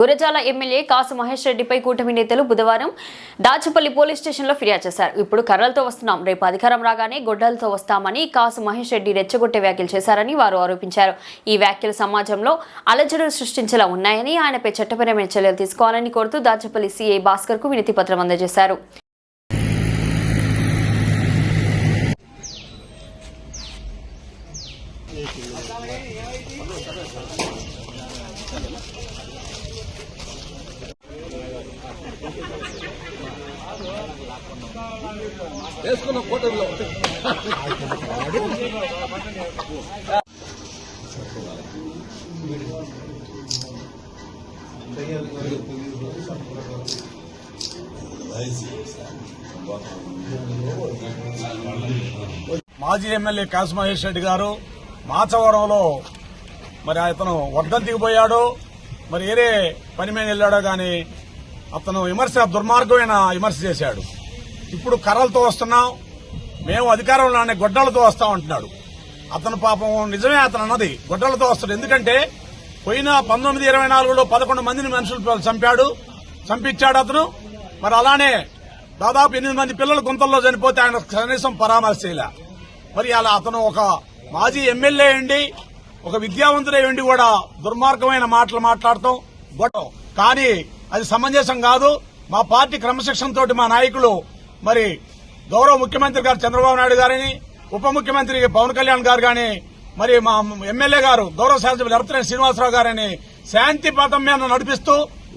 Gurazala MLA కాసు మహేష్ రెడ్డిపై కూటమి నేతలు బుధవారం దాచుపల్లి పోలీస్ స్టేషన్లో ఫిర్యాదు చేశారు. ఇప్పుడు కర్రలతో వస్తున్నాం. రేపు అధికారం రాగానే గొడ్డలతో వస్తామని కాసు మహేష్ రెడ్డి రెచ్చగొట్టే వ్యాఖ్యలు చేశారని వారు ఆరోపించారు. ఈ వ్యాఖ్యలు సమాజంలో అలజడులు సృష్టించేలా ఉన్నాయని ఆయనపై చట్టపరమైన చర్యలు తీసుకోవాలని కోరుతూ దాచపల్లి సీఐ భాస్కర్కు వినతి పత్రం అందజేశారు. వేసుకున్న కూటమిలో మాజీ ఎమ్మెల్యే కాసు మహేష్ రెడ్డి గారు మాచవరంలో మరి అతను వర్ధం దిగిపోయాడు. మరి ఏరే పని మీద వెళ్ళాడో కానీ అతను విమర్శ దుర్మార్గమైన విమర్శ చేశాడు. ఇప్పుడు కర్రలతో వస్తున్నాం. మేము అధికారంలోనే గొడ్డలతో వస్తాం అంటున్నాడు. అతను పాపం నిజమే అతను అన్నది. గొడ్డలతో వస్తాడు. ఎందుకంటే పోయిన పంతొమ్మిది ఇరవై నాలుగులో పదకొండు మందిని మనుషులు చంపాడు. చంపించాడు అతను. మరి అలానే దాదాపు ఎనిమిది మంది పిల్లలు గుంతల్లో చనిపోతే ఆయన కనీసం పరామర్శ చేయలే. మరి అలా అతను ఒక మాజీ ఎమ్మెల్యే అండి ఒక విద్యావంతుడే ఉండి కూడా దుర్మార్గమైన మాటలు మాట్లాడటం గొడవ కానీ అది సమంజసం కాదు. మా పార్టీ క్రమశిక్షణ తోటి మా నాయకులు మరి గౌరవ ముఖ్యమంత్రి గారు చంద్రబాబు నాయుడు గారిని ఉప ముఖ్యమంత్రి పవన్ కళ్యాణ్ గారు గాని మరి మా ఎమ్మెల్యే గారు గౌరవ శాసనసభ్యులు ఎర్రతనే శ్రీనివాసరావు గారిని శాంతి పథం మీద నడిపిస్తూ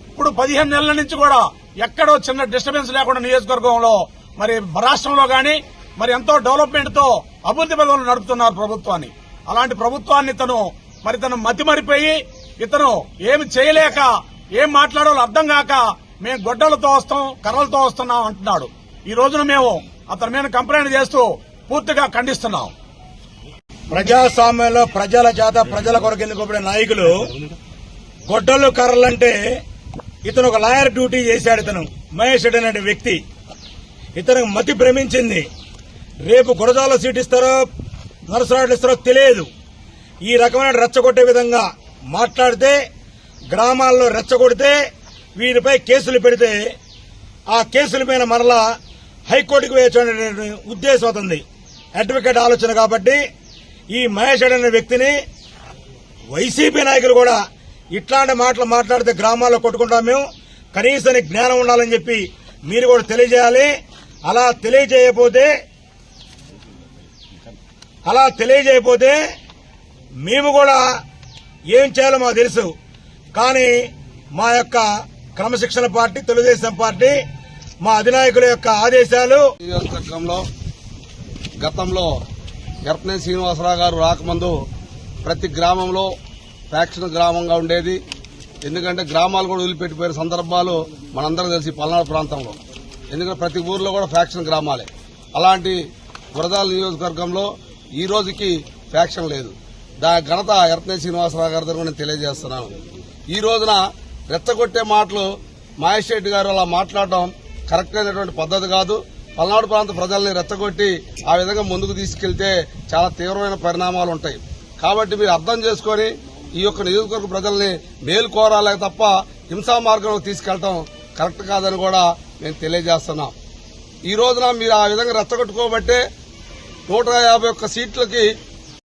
ఇప్పుడు పదిహేను నెలల నుంచి కూడా ఎక్కడో చిన్న డిస్టర్బెన్స్ లేకుండా నియోజకవర్గంలో మరి రాష్ట్రంలో గాని మరి ఎంతో డెవలప్మెంట్తో అభివృద్ధి పదంలో నడుపుతున్నారు ప్రభుత్వాన్ని. అలాంటి ప్రభుత్వాన్ని తను మరి తను మతిమరిపోయి ఇతను ఏమి చేయలేక ఏం మాట్లాడాలో అర్థం కాక మేము గొడ్డలతో వస్తాం కర్రలతో వస్తున్నాం అంటున్నాడు. ఈ రోజున మేము అతని మీద కంప్లైంట్ చేస్తూ పూర్తిగా ఖండిస్తున్నాం. ప్రజాస్వామ్యంలో ప్రజల చేత ప్రజల కొరకు ఎన్నుకోబడిన నాయకులు గొడ్డలు కర్రలంటే ఇతను ఒక లాయర్ డ్యూటీ చేశాడు ఇతను మహేష్ రెడ్డి అనే వ్యక్తి. ఇతనికి మతి భ్రమించింది. రేపు గురజాల సీట్ ఇస్తారో నరసరాడు ఇస్తారో తెలియదు. ఈ రకమైన రెచ్చగొట్టే విధంగా మాట్లాడితే గ్రామాల్లో రెచ్చగొడితే వీరిపై కేసులు పెడితే ఆ కేసుల మీద మరలా హైకోర్టుకు వేయచ్చనే ఉద్దేశం అవుతుంది అడ్వకేట్ ఆలోచన కాబట్టి ఈ మహేష్ అనే వ్యక్తిని వైసీపీ నాయకులు కూడా ఇట్లాంటి మాటలు మాట్లాడితే గ్రామాల్లో కొట్టుకుంటాం మేము. కనీసం జ్ఞానం ఉండాలని చెప్పి మీరు కూడా తెలియజేయాలి. అలా తెలియజేయకపోతే అలా తెలియజేయకపోతే మేము కూడా ఏం చేయాలో మాకు తెలుసు. కానీ మా యొక్క క్రమశిక్షణ పార్టీ తెలుగుదేశం పార్టీ మా అధినాయకుల యొక్క ఆదేశాలు. నియోజకవర్గంలో గతంలో గర్పనే శ్రీనివాసరావు గారు రాకముందు ప్రతి గ్రామంలో ఫ్యాక్షన్ గ్రామంగా ఉండేది. ఎందుకంటే గ్రామాలు కూడా వదిలిపెట్టిపోయిన సందర్భాలు మనందరం తెలిసి పల్నాడు ప్రాంతంలో. ఎందుకంటే ప్రతి ఊర్లో కూడా ఫ్యాక్షన్ గ్రామాలే. అలాంటి వరదాల నియోజకవర్గంలో ఈ రోజుకి ఫ్యాక్షన్ లేదు. దా ఘనత ఎర్తనే శ్రీనివాసరావు గారి దగ్గర నేను తెలియజేస్తున్నాను. ఈ రోజున రెచ్చగొట్టే మాటలు మహేష్ రెడ్డి గారు అలా మాట్లాడడం కరెక్ట్ అయినటువంటి పద్ధతి కాదు. పల్నాడు ప్రాంత ప్రజల్ని రెచ్చగొట్టి ఆ విధంగా ముందుకు తీసుకెళ్తే చాలా తీవ్రమైన పరిణామాలు ఉంటాయి. కాబట్టి మీరు అర్థం చేసుకొని ఈ యొక్క నియోజకవర్గ ప్రజల్ని మేలు కోరాలే తప్ప హింసా మార్గంలో తీసుకెళ్ళడం కరెక్ట్ కాదని కూడా మేము తెలియజేస్తున్నాం. ఈ రోజున మీరు ఆ విధంగా రెచ్చగొట్టుకోబట్టే నూట యాభై ఒక్క సీట్లకి